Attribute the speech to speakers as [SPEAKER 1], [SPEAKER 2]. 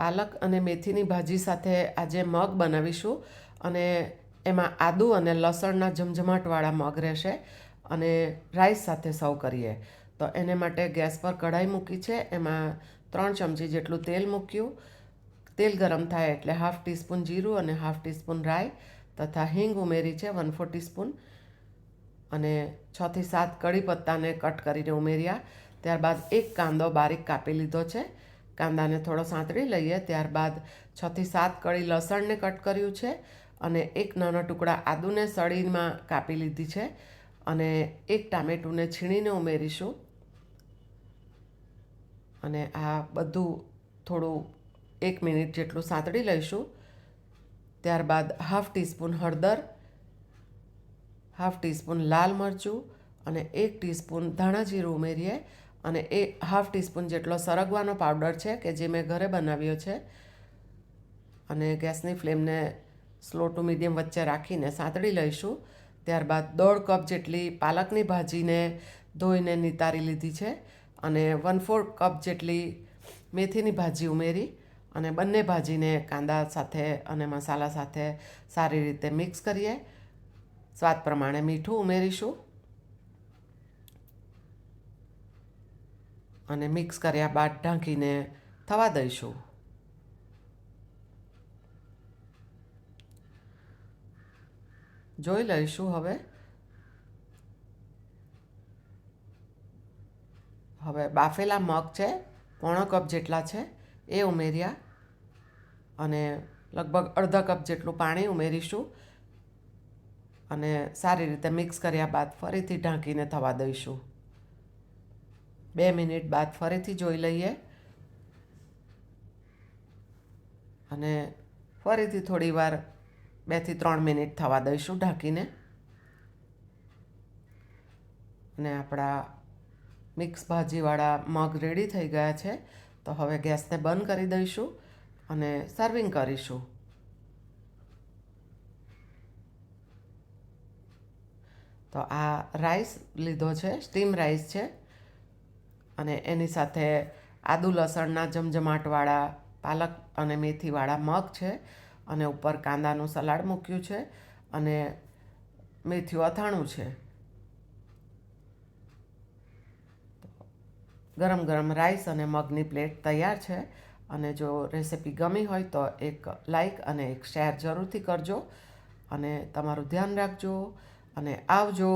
[SPEAKER 1] પાલક અને મેથીની ભાજી સાથે આજે મગ બનાવીશું અને એમાં આદુ અને લસણના જમજમાટવાળા મગ રહેશે અને રાઈસ સાથે સર્વ કરીએ. તો એને માટે ગેસ પર કઢાઈ મૂકી છે. એમાં ત્રણ ચમચી જેટલું તેલ મૂક્યું. તેલ ગરમ થાય એટલે હાફ ટીસ્પૂન જીરું અને હાફ ટીસ્પૂન રાઈ તથા હિંગ ઉમેરી છે, વન ફોર ટીસ્પૂન. અને છથી સાત કડી પત્તાને કટ કરીને ઉમેર્યા. ત્યારબાદ એક કાંદો બારીક કાપી લીધો છે. કાંદાને થોડો સાંતળી લઈએ, ત્યારબાદ છથી સાત કળી લસણને કટ કર્યું છે અને એક નાનો ટુકડા આદુને સળીમાં કાપી લીધી છે અને એક ટામેટુંને છીણીને ઉમેરીશું. અને આ બધું થોડું એક મિનિટ જેટલું સાંતળી લઈશું. ત્યારબાદ હાફ ટીસ્પૂન હળદર, હાફ ટીસ્પૂન લાલ મરચું અને એક ટીસ્પૂન ધાણા જીરું ઉમેરીએ. અને એ હાફ ટીસ્પૂન જેટલો સરગવાનો પાવડર છે કે જે મેં ઘરે બનાવ્યો છે. અને ગેસની ફ્લેમને સ્લો ટુ મીડિયમ વચ્ચે રાખીને સાંતળી લઈશું. ત્યારબાદ દોઢ કપ જેટલી પાલકની ભાજીને ધોઈને નિતારી લીધી છે અને વન ફોર કપ જેટલી મેથીની ભાજી ઉમેરી અને બંને ભાજીને કાંદા સાથે અને મસાલા સાથે સારી રીતે મિક્સ કરીએ. સ્વાદ પ્રમાણે મીઠું ઉમેરીશું. અને મિક્સ કર્યા બાદ ઢાંકીને થવા દઈશું. જોઈ લઈશું હવે. હવે બાફેલા મગ છે, પોણો કપ જેટલા છે, એ ઉમેર્યા. અને લગભગ અડધા કપ જેટલું પાણી ઉમેરીશું. અને સારી રીતે મિક્સ કર્યા બાદ ફરીથી ઢાંકીને થવા દઈશું. બે મિનિટ બાદ ફરીથી જોઈ લઈએ. અને ફરીથી થોડી વાર બેથી ત્રણ મિનિટ થવા દઈશું ઢાંકીને. અને આપણા મિક્સ ભાજીવાળા મગ રેડી થઈ ગયા છે. તો હવે ગેસને બંધ કરી દઈશું અને સર્વિંગ કરીશું. તો આ રાઈસ લીધો છે સ્ટીમ રાઈસ છે. અને એની સાથે આદુ, લસણના જમજમાટવાળા પાલક અને મેથીવાળા મગ છે અને ઉપર કાંદાનું સલાડ મૂક્યું છે અને મેથીઓ અથાણું છે. ગરમ ગરમ રાઈસ અને મગની પ્લેટ તૈયાર છે અને જો રેસિપી ગમી હોય તો એક લાઈક અને એક શેર જરૂરથી કરજો અને તમારું ધ્યાન રાખજો અને આવજો.